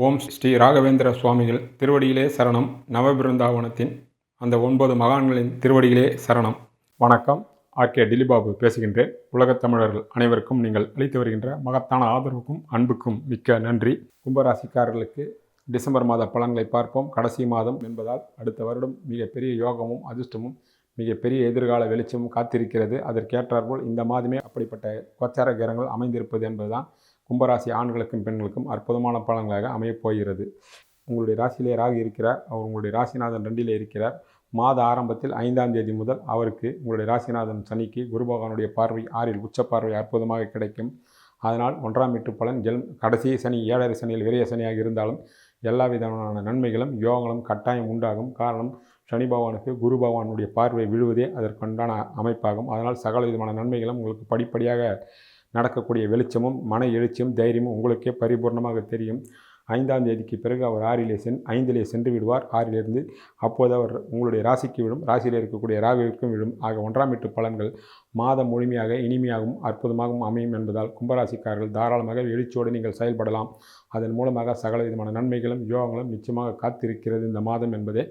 ஓம் ஸ்ரீ ராகவேந்திர சுவாமிகள் திருவடியிலே சரணம். நவபிருந்தாவனத்தின் அந்த ஒன்பது மகான்களின் திருவடியிலே சரணம். வணக்கம். ஆர்கே டிலிபாபு பேசுகின்றேன். உலகத் தமிழர்கள் அனைவருக்கும் நீங்கள் அளித்து வருகின்ற மகத்தான ஆதரவுக்கும் அன்புக்கும் மிக்க நன்றி. கும்பராசிக்காரர்களுக்கு டிசம்பர் மாத பலன்களை பார்ப்போம். கடைசி மாதம் என்பதால் அடுத்த வருடம் மிகப்பெரிய யோகமும் அதிர்ஷ்டமும் மிகப்பெரிய எதிர்கால வெளிச்சமும் காத்திருக்கிறது. அதற்கேற்றாற்போல் இந்த மாதமே அப்படிப்பட்ட கோச்சார கிரகங்கள் அமைந்திருப்பது என்பதுதான் கும்பராசி ஆண்களுக்கும் பெண்களுக்கும் அற்புதமான பலன்களாக அமையப் போகிறது. உங்களுடைய ராசியிலே ராகு இருக்கிறார். அவர் உங்களுடைய ராசிநாதன் ரெண்டிலே இருக்கிறார். மாத ஆரம்பத்தில் ஐந்தாம் தேதி முதல் அவருக்கு உங்களுடைய ராசிநாதன் சனிக்கு குரு பகவானுடைய பார்வை ஆறில் உச்ச பார்வை அற்புதமாக கிடைக்கும். அதனால் ஒன்றாம் எட்டு பலன் ஜெல் கடைசி சனி ஏழரை சனியில் விரைய சனியாக இருந்தாலும் எல்லா விதமான நன்மைகளும் யோகங்களும் கட்டாயம் உண்டாகும். காரணம் சனி பகவானுக்கு குரு பகவானுடைய பார்வை விழுவதே அதற்குண்டான அமைப்பாகும். அதனால் சகல விதமான நன்மைகளும் உங்களுக்கு படிப்படியாக நடக்கக்கூடிய வெளிச்சமும் மன எழுச்சியும் தைரியமும் உங்களுக்கே பரிபூர்ணமாக தெரியும். ஐந்தாம் தேதிக்கு பிறகு அவர் ஆறிலே சென் ஐந்திலே சென்று விடுவார். ஆறிலிருந்து அப்போது அவர் உங்களுடைய ராசிக்கு விழும். ராசியில் இருக்கக்கூடிய ராகுவிற்கும் விழும். ஆக ஒன்றாம் எட்டு பலன்கள் மாதம் முழுமையாக இனிமையாகவும் அற்புதமாகவும் அமையும் என்பதால் கும்பராசிக்காரர்கள் தாராளமாக எழுச்சியோடு நீங்கள் செயல்படலாம். அதன் மூலமாக சகல விதமான நன்மைகளும் யோகங்களும் நிச்சயமாக காத்திருக்கிறது. இந்த மாதம் என்பதே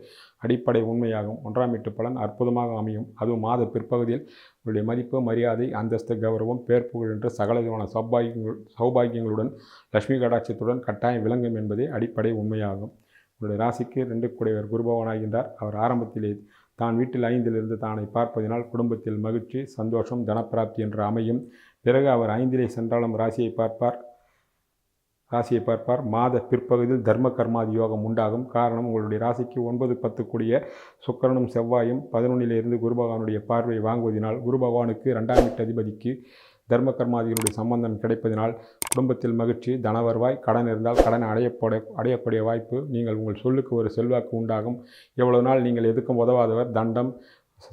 அடிப்படை உண்மையாகும். ஒன்றாம் வீட்டு பலன் அற்புதமாக அமையும். அதுவும் மாத பிற்பகுதியில் உங்களுடைய மதிப்பு மரியாதை அந்தஸ்து கௌரவம் பேர் புகழ் என்று சகல விதமான சௌபாகியங்கள் சௌபாகியங்களுடன் லட்சுமி கடாட்சத்துடன் கட்டாயம் விளங்கும் என்பதே அடிப்படை உண்மையாகும். உங்களுடைய ராசிக்கு ரெண்டு கூடையவர் குருபவனாகின்றார். அவர் ஆரம்பத்திலே தான் வீட்டில் ஐந்திலிருந்து தானை பார்ப்பதினால் குடும்பத்தில் மகிழ்ச்சி சந்தோஷம் தனப்பிராப்தி என்று அமையும். பிறகு அவர் ஐந்திலே சென்றாலும் ராசியை பார்ப்பார். ராசியை பார்ப்பார். மாத பிற்பகுதியில் தர்ம கர்மாதி யோகம் உண்டாகும். காரணம் உங்களுடைய ராசிக்கு ஒன்பது பத்து கூடிய சுக்கரனும் செவ்வாயும் பதினொன்னிலிருந்து குரு பகவானுடைய பார்வையை வாங்குவதனால் குரு பகவானுக்கு ரெண்டாம் வீட்டு அதிபதிக்கு தர்ம கர்மாதிகளுடைய சம்பந்தம் கிடைப்பதனால் குடும்பத்தில் மகிழ்ச்சி தன வருவாய் கடன் இருந்தால் கடன் அடையப்பட அடையக்கூடிய வாய்ப்பு நீங்கள் உங்கள் சொல்லுக்கு ஒரு செல்வாக்கு உண்டாகும். எவ்வளவு நாள் நீங்கள் எதுக்கும் உதவாதவர் தண்டம்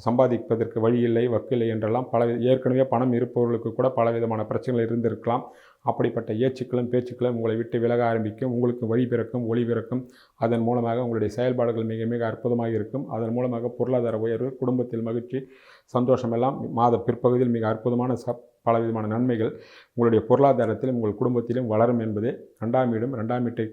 சம்பாதிப்பதற்கு வழி இல்லை வக்கில்லை என்றெல்லாம் பல ஏற்கனவே பணம் இருப்பவர்களுக்கு கூட பலவிதமான பிரச்சனைகள் இருந்திருக்கலாம். அப்படிப்பட்ட ஏச்சுக்களும் பேச்சுக்களும் உங்களை விட்டு விலக ஆரம்பிக்கும். உங்களுக்கு வழி பிறக்கும் ஒளி பிறக்கும். அதன் மூலமாக உங்களுடைய செயல்பாடுகள் மிக மிக அற்புதமாக இருக்கும். அதன் மூலமாக பொருளாதார உயர்வு குடும்பத்தில் மகிழ்ச்சி சந்தோஷமெல்லாம் மாத பிற்பகுதியில் மிக அற்புதமான ச பலவிதமான நன்மைகள். உங்களுடைய பொருளாதாரத்திலும் உங்கள் குடும்பத்திலும் வளரும் என்பதே ரெண்டாம் இடம் ரெண்டாம் வீட்டை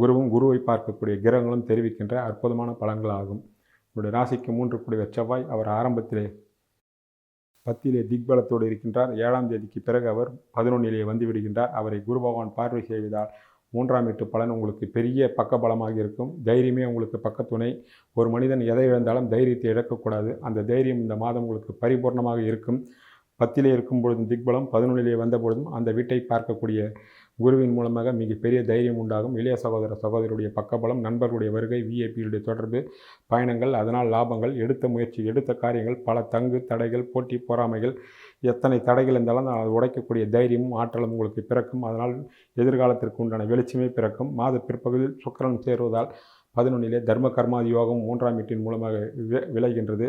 குருவும் குருவை பார்க்கக்கூடிய கிரகங்களும் தெரிவிக்கின்ற அற்புதமான பலன்களாகும். உங்களுடைய ராசிக்கு மூன்று கூடிய செவ்வாய் அவர் ஆரம்பத்திலே பத்திலே திக்பலத்தோடு இருக்கின்றார். ஏழாம் தேதிக்கு பிறகு அவர் பதினொன்னிலே வந்து விடுகின்றார். அவரை குரு பகவான் பார்வை செய்வதால் மூன்றாம் வீட்டு பலன் உங்களுக்கு பெரிய பக்க பலமாக இருக்கும். தைரியமே உங்களுக்கு பக்கத்துணை ஒரு மனிதன் எதை இழந்தாலும் தைரியத்தை இழக்கக்கூடாது. அந்த தைரியம் இந்த மாதம் உங்களுக்கு பரிபூர்ணமாக இருக்கும். பத்திலே இருக்கும் பொழுதும் திக்பலம் பதினொன்றிலே வந்த பொழுதும் அந்த வீட்டை பார்க்கக்கூடிய குருவின் மூலமாக மிகப்பெரிய தைரியம் உண்டாகும். இளைய சகோதர சகோதரியுடைய பக்கபலம் நண்பர்களுடைய வருகை விஐபியுடைய தொடர்பு பயணங்கள் அதனால் லாபங்கள் எடுத்த முயற்சி எடுத்த காரியங்கள் பல தங்கு தடைகள் போட்டி பொறாமைகள் எத்தனை தடைகள் இருந்தாலும் அதை உடைக்கக்கூடிய தைரியமும் ஆற்றலும் உங்களுக்கு பிறக்கும். அதனால் எதிர்காலத்திற்கு உண்டான வெளிச்சமே பிறக்கும். மாத பிற்பகுதியில் சுக்கரன் சேருவதால் பதினொன்றிலே தர்ம கர்மாதி யோகம் மூன்றாம் வீட்டின் மூலமாக விளைகின்றது.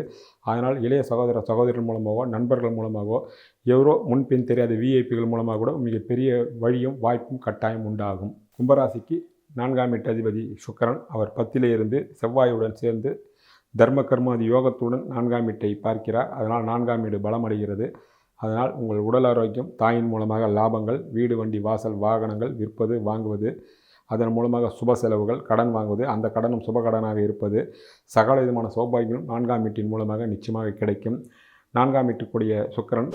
அதனால் இளைய சகோதர சகோதரர்கள் மூலமாகவோ நண்பர்கள் மூலமாகவோ எவரோ முன்பின் தெரியாத விஐபிகள் மூலமாக கூட மிகப்பெரிய வழியும் வாய்ப்பும் கட்டாயம் உண்டாகும். கும்பராசிக்கு நான்காம் வீட்டு அதிபதி சுக்கரன் அவர் பத்திலே இருந்து செவ்வாயுடன் சேர்ந்து தர்ம கர்மாதி யோகத்துடன் நான்காம் வீட்டை பார்க்கிறார். அதனால் நான்காம் வீடு பலமடைகிறது. அதனால் உங்கள் உடல் ஆரோக்கியம் தாயின் மூலமாக லாபங்கள் வீடு வண்டி வாசல் வாகனங்கள் விற்பது வாங்குவது அதன் மூலமாக சுப செலவுகள் கடன் வாங்குவது அந்த கடனும் சுப கடனாக இருப்பது சகல விதமான சௌபாகியம் நான்காம் வீட்டின் மூலமாக நிச்சயமாக கிடைக்கும். நான்காம் வீட்டுக்குரிய சுக்கரன்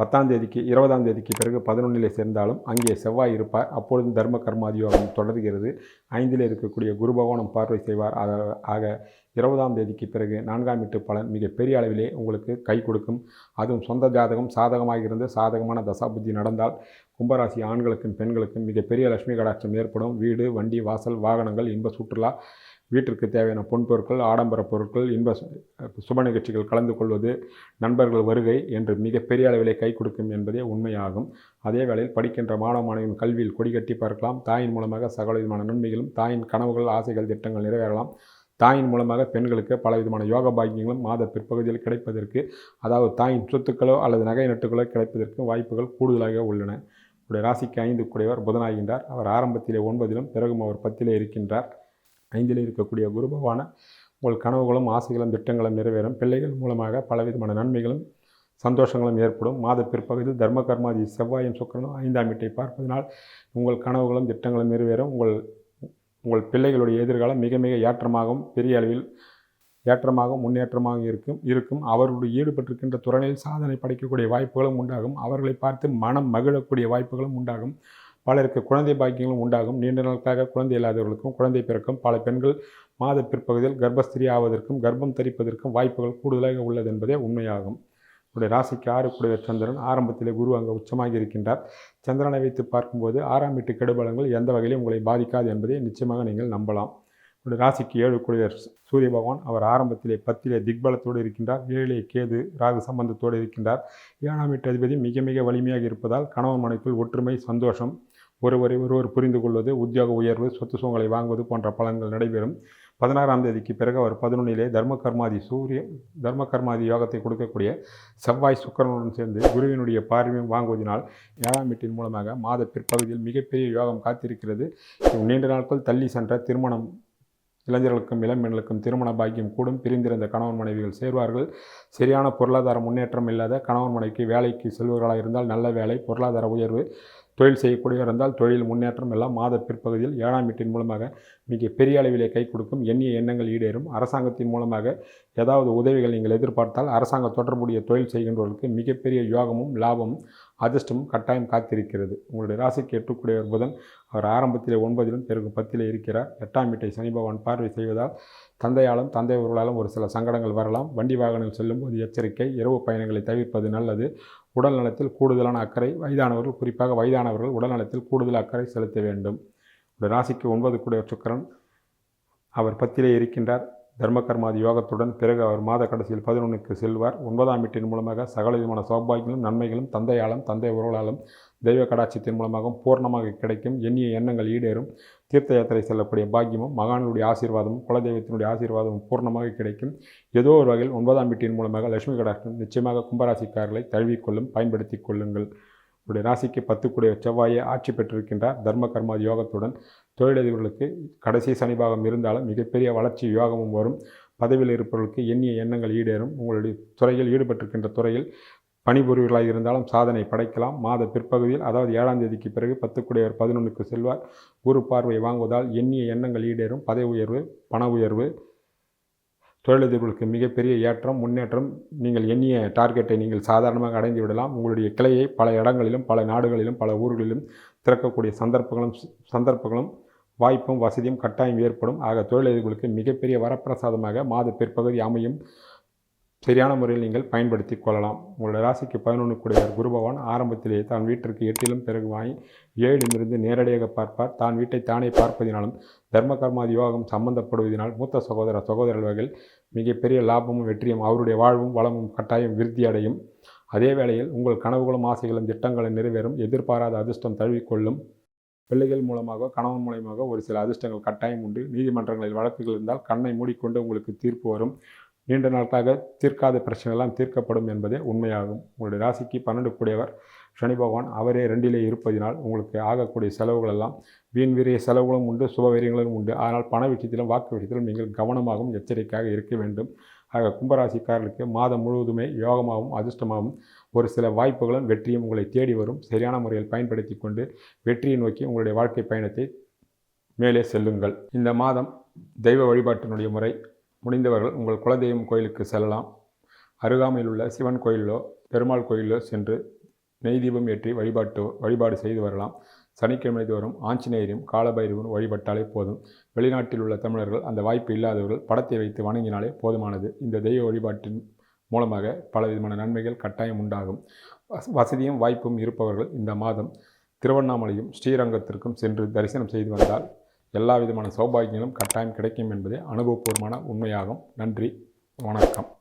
பத்தாம் தேதிக்கு இருபதாம் தேதிக்கு பிறகு பதினொன்றிலே சேர்ந்தாலும் அங்கே செவ்வாய் இருப்பார். அப்பொழுதும் தர்ம கர்மாதியோகம் தொடர்கிறது. ஐந்தில் இருக்கக்கூடிய குரு பகவானும் பார்வை செய்வார். ஆக இருபதாம் தேதிக்கு பிறகு நான்காம் எட்டு பலன் மிக பெரிய அளவிலே உங்களுக்கு கை கொடுக்கும். அதுவும் சொந்த ஜாதகம் சாதகமாக இருந்து சாதகமான தசாபுத்தி நடந்தால் கும்பராசி ஆண்களுக்கும் பெண்களுக்கும் மிகப்பெரிய லட்சுமி கடாட்சம் ஏற்படும். வீடு வண்டி வாசல் வாகனங்கள் இன்ப சுற்றுலா வீட்டிற்கு தேவையான பொன் பொருட்கள் ஆடம்பர பொருட்கள் இன்ப சுப நிகழ்ச்சிகள் கலந்து கொள்வது நண்பர்கள் வருகை என்று மிகப்பெரிய அளவிலே கை கொடுக்கும் என்பதே உண்மையாகும். அதே வேளையில் படிக்கின்ற மாணவ மாணவியின் கல்வியில் கொடிகட்டி பார்க்கலாம். தாயின் மூலமாக சகல விதமான நன்மைகளும் தாயின் கனவுகள் ஆசைகள் திட்டங்கள் நிறைவேறலாம். தாயின் மூலமாக பெண்களுக்கு பலவிதமான யோக பாக்கியங்களும் மாத பிற்பகுதியில் கிடைப்பதற்கு அதாவது தாயின் சொத்துக்களோ அல்லது நகை நட்டுகளோ கிடைப்பதற்கு வாய்ப்புகள் கூடுதலாக உள்ளன. உடைய ராசிக்கு ஐந்து கூடியவர் புதனாகின்றார். அவர் ஆரம்பத்திலே ஒன்பதிலும் பிறகும் அவர் பத்திலே இருக்கின்றார். ஐந்தில் இருக்கக்கூடிய குருபவான உங்கள் கனவுகளும் ஆசைகளும் திட்டங்களும் நிறைவேறும். பிள்ளைகள் மூலமாக பலவிதமான நன்மைகளும் சந்தோஷங்களும் ஏற்படும். மாத பிற்பகுதியில் தர்ம கர்மாதி செவ்வாயும் சுக்கரனும் ஐந்தாம் வீட்டை பார்ப்பதனால் உங்கள் கனவுகளும் திட்டங்களும் நிறைவேறும். உங்கள் உங்கள் பிள்ளைகளுடைய எதிர்காலம் மிக மிக ஏற்றமாகவும் பெரிய அளவில் ஏற்றமாகவும் முன்னேற்றமாக இருக்கும் இருக்கும். அவர்களுடைய ஈடுபட்டிருக்கின்ற துறையில் சாதனை படைக்கக்கூடிய வாய்ப்புகளும் உண்டாகும். அவர்களை பார்த்து மனம் மகிழக்கூடிய வாய்ப்புகளும் உண்டாகும். பலருக்கு குழந்தை பாக்கியங்களும் உண்டாகும். நீண்ட நாட்களாக குழந்தை இல்லாதவர்களுக்கும் குழந்தை பிறக்கும். பல பெண்கள் மாத பிற்பகுதியில் கர்ப்பஸ்திரி ஆவதற்கும் கர்ப்பம் தரிப்பதற்கும் வாய்ப்புகள் கூடுதலாக உள்ளது என்பதே உண்மையாகும். உடைய ராசிக்கு ஆறு கூடிய சந்திரன் ஆரம்பத்திலே குரு அங்கே உச்சமாகி இருக்கின்றார். சந்திரனை வைத்து பார்க்கும்போது ஆறாம் வீட்டு கெடுபலங்கள் எந்த வகையிலும் உங்களை பாதிக்காது என்பதை நிச்சயமாக நீங்கள் நம்பலாம். ராசிக்கு ஏழு குடியர் சூரிய பகவான் அவர் ஆரம்பத்திலே பத்திலே திக்பலத்தோடு இருக்கின்றார். ஏழிலே கேது ராகு சம்பந்தத்தோடு இருக்கின்றார். ஏழாம் வீட்டு அதிபதி மிக மிக வலிமையாக இருப்பதால் கணவன் மனைக்குள் ஒற்றுமை சந்தோஷம் ஒருவரை ஒருவர் புரிந்து கொள்வது உத்தியோக உயர்வு சொத்து சுகங்களை வாங்குவது போன்ற பலன்கள் நடைபெறும். பதினாறாம் தேதிக்கு பிறகு அவர் பதினொன்றிலே தர்ம கர்மாதி சூரிய தர்ம கர்மாதி யோகத்தை கொடுக்கக்கூடிய செவ்வாய் சுக்கரனுடன் சேர்ந்து குருவினுடைய பார்வையும் வாங்குவதனால் ஏழாம் வீட்டின் மூலமாக மாத பிற்பகுதியில் மிகப்பெரிய யோகம் காத்திருக்கிறது. நீண்ட நாட்கள் தள்ளி சென்ற திருமணம் இளைஞர்களுக்கும் இளம்பெண்களுக்கும் திருமண பாக்கியம் கூடும். பிரிந்திருந்த கணவன் மனைவிகள் சேர்வார்கள். சரியான பொருளாதார முன்னேற்றம் இல்லாத கணவன் மனைவிக்கு வேலைக்கு செல்வர்களாக இருந்தால் நல்ல வேலை பொருளாதார உயர்வு. தொழில் செய்யக்கூடியவர் இருந்தால் தொழில் முன்னேற்றம் எல்லாம் மாத பிற்பகுதியில் ஏழாம் வீட்டின் மூலமாக மிக பெரிய அளவிலே கை கொடுக்கும். எண்ணிய எண்ணங்கள் ஈடேறும். அரசாங்கத்தின் மூலமாக ஏதாவது உதவிகள் நீங்கள் எதிர்பார்த்தால் அரசாங்க தொடர்புடைய தொழில் செய்கின்றவர்களுக்கு மிகப்பெரிய யோகமும் லாபமும் அதிர்ஷ்டமும் கட்டாயம் காத்திருக்கிறது. உங்களுடைய ராசிக்கு எட்டுக்குடையவர் புதன். அவர் ஆரம்பத்தில் ஒன்பதிலும் பிறகு பத்திலே இருக்கிறார். எட்டாம் வீட்டை சனி பகவான் பார்வை செய்வதால் தந்தையாலும் தந்தை உருளாலும் ஒரு சில சங்கடங்கள் வரலாம். வண்டி வாகனங்கள் செல்லும்போது எச்சரிக்கை இரவு பயணங்களை தவிர்ப்பது நல்லது. உடல் நலத்தில் கூடுதலான அக்கறை வயதானவர்கள் குறிப்பாக வயதானவர்கள் உடல் நலத்தில் கூடுதல் அக்கறை செலுத்த வேண்டும். ஒரு ராசிக்கு ஒன்பது கூடிய சுக்கரன் அவர் பத்திலே இருக்கின்றார். தர்மகர்மாதி யோகத்துடன் பிறகு அவர் மாத கடைசியில் பதினொன்றுக்கு செல்வார். ஒன்பதாம் வீட்டின் மூலமாக சகல விதமான சௌபாகியங்களும் நன்மைகளும் தந்தையாலும் தந்தை உறவுகளாலும் தெய்வ கடாட்சியத்தின் மூலமாகவும் பூர்ணமாக கிடைக்கும். எண்ணிய எண்ணங்கள் ஈடேறும். தீர்த்த யாத்திரை செல்லக்கூடிய பாக்கியமும் மகான்களுடைய ஆசீர்வாதமும் குலதெய்வத்தினுடைய ஆசீர்வாதமும் பூர்ணமாக கிடைக்கும். ஏதோ ஒரு வகையில் ஒன்பதாம் வீட்டின் மூலமாக லட்சுமி கடாட்சம் நிச்சயமாக கும்பராசிக்காரர்களை தழுவிக்கொள்ளும் பயன்படுத்தி கொள்ளுங்கள். உடைய ராசிக்கு பத்துக்குடைய செவ்வாயை ஆட்சி பெற்றிருக்கின்றார் தர்ம கர்மா யோகத்துடன் தொழிலதிபர்களுக்கு கடைசி சனிபாகம் இருந்தாலும் மிகப்பெரிய வளர்ச்சி யோகமும் வரும். பதவியில் இருப்பவர்களுக்கு எண்ணிய எண்ணங்கள் ஈடேறும். உங்களுடைய துறையில் ஈடுபட்டிருக்கின்ற துறையில் பணிபுரிவர்களாக இருந்தாலும் சாதனை படைக்கலாம். மாத பிற்பகுதியில் அதாவது ஏழாம் தேதிக்கு பிறகு பத்துக்குடையவர் பதினொன்றுக்கு செல்வார். குரு பார்வை வாங்குவதால் எண்ணிய எண்ணங்கள் ஈடேறும். பதவி உயர்வு பண உயர்வு தொழிலதிபர்களுக்கு மிகப்பெரிய ஏற்றம் முன்னேற்றம் நீங்கள் எண்ணிய டார்கெட்டை நீங்கள் சாதாரணமாக அடைந்து விடலாம். உங்களுடைய கிளையை பல இடங்களிலும் பல நாடுகளிலும் பல ஊர்களிலும் திறக்கக்கூடிய சந்தர்ப்பங்களும் சந்தர்ப்பங்களும் வாய்ப்பும் வசதியும் கட்டாயம் ஏற்படும். ஆக தொழிலதிபர்களுக்கு மிகப்பெரிய வரப்பிரசாதமாக மாத பிற்பகுதி அமையும். சரியான முறையில் நீங்கள் பயன்படுத்தி கொள்ளலாம். உங்களுடைய ராசிக்கு பதினொன்று கூடியவர் குருபவான் ஆரம்பத்திலேயே தான் வீட்டிற்கு எட்டிலும் பிறகு வாங்கி ஏழிலிருந்து நேரடியாக பார்ப்பார். தான் வீட்டை தானே பார்ப்பதினாலும் தர்ம கர்மாதி யோகம் சம்பந்தப்படுவதனால் மூத்த சகோதர சகோதரர்கள் மிகப்பெரிய லாபமும் வெற்றியும் அவருடைய வாழ்வும் வளமும் கட்டாயம் விருத்தி அடையும். அதே வேளையில் உங்கள் கனவுகளும் ஆசைகளும் திட்டங்களும் நிறைவேறும். எதிர்பாராத அதிர்ஷ்டம் தழுவிக்கொள்ளும். பிள்ளைகள் மூலமாக கணவன் மூலமாக ஒரு சில அதிர்ஷ்டங்கள் கட்டாயம் உண்டு. நீதிமன்றங்களில் வழக்குகள் இருந்தால் கண்ணை மூடிக்கொண்டு உங்களுக்கு தீர்ப்பு வரும். நீண்ட நாட்களாக தீர்க்காத பிரச்சனைகள்லாம் தீர்க்கப்படும் என்பதே உண்மையாகும். உங்களுடைய ராசிக்கு பன்னெண்டு கூடியவர் சனி பகவான் அவரே ரெண்டிலே இருப்பதினால் உங்களுக்கு ஆகக்கூடிய செலவுகள் எல்லாம் வீண் வீரிய செலவுகளும் உண்டு சுபவீரியங்களும் உண்டு. ஆனால் பண விஷயத்திலும் வாக்கு விஷயத்திலும் நீங்கள் கவனமாகவும் எச்சரிக்கையாக இருக்க வேண்டும். ஆக கும்பராசிக்காரர்களுக்கு மாதம் முழுவதுமே யோகமாகவும் அதிர்ஷ்டமாகவும் ஒரு சில வாய்ப்புகளும் வெற்றியும் உங்களை தேடி வரும். சரியான முறையில் பயன்படுத்தி கொண்டு வெற்றியை நோக்கி உங்களுடைய வாழ்க்கை பயணத்தை மேலே செல்லுங்கள். இந்த மாதம் தெய்வ வழிபாட்டினுடைய முறை முடிந்தவர்கள் உங்கள் குலதெய்வம் கோயிலுக்கு செல்லலாம். அருகாமையில் உள்ள சிவன் கோயிலோ பெருமாள் கோயிலோ சென்று நெய் தீபம் ஏற்றி வழிபாட்டு வழிபாடு செய்து வரலாம். சனிக்கிழமை தோறும் ஆஞ்சநேயரும் காலபைரவரும் வழிபட்டாலே போதும். வெளிநாட்டில் உள்ள தமிழர்கள் அந்த வாய்ப்பு இல்லாதவர்கள் படத்தை வைத்து வணங்கினாலே போதுமானது. இந்த தெய்வ வழிபாட்டின் மூலமாக பல விதமான நன்மைகள் கட்டாயம் உண்டாகும். வசதியும் வாய்ப்பும் இருப்பவர்கள் இந்த மாதம் திருவண்ணாமலையும் ஸ்ரீரங்கத்திற்கும் சென்று தரிசனம் செய்து வந்தால் எல்லா விதமான சௌபாகியங்களும் கட்டாயம் கிடைக்கும் என்பதே அனுபவபூர்வமான உண்மையாகும். நன்றி. வணக்கம்.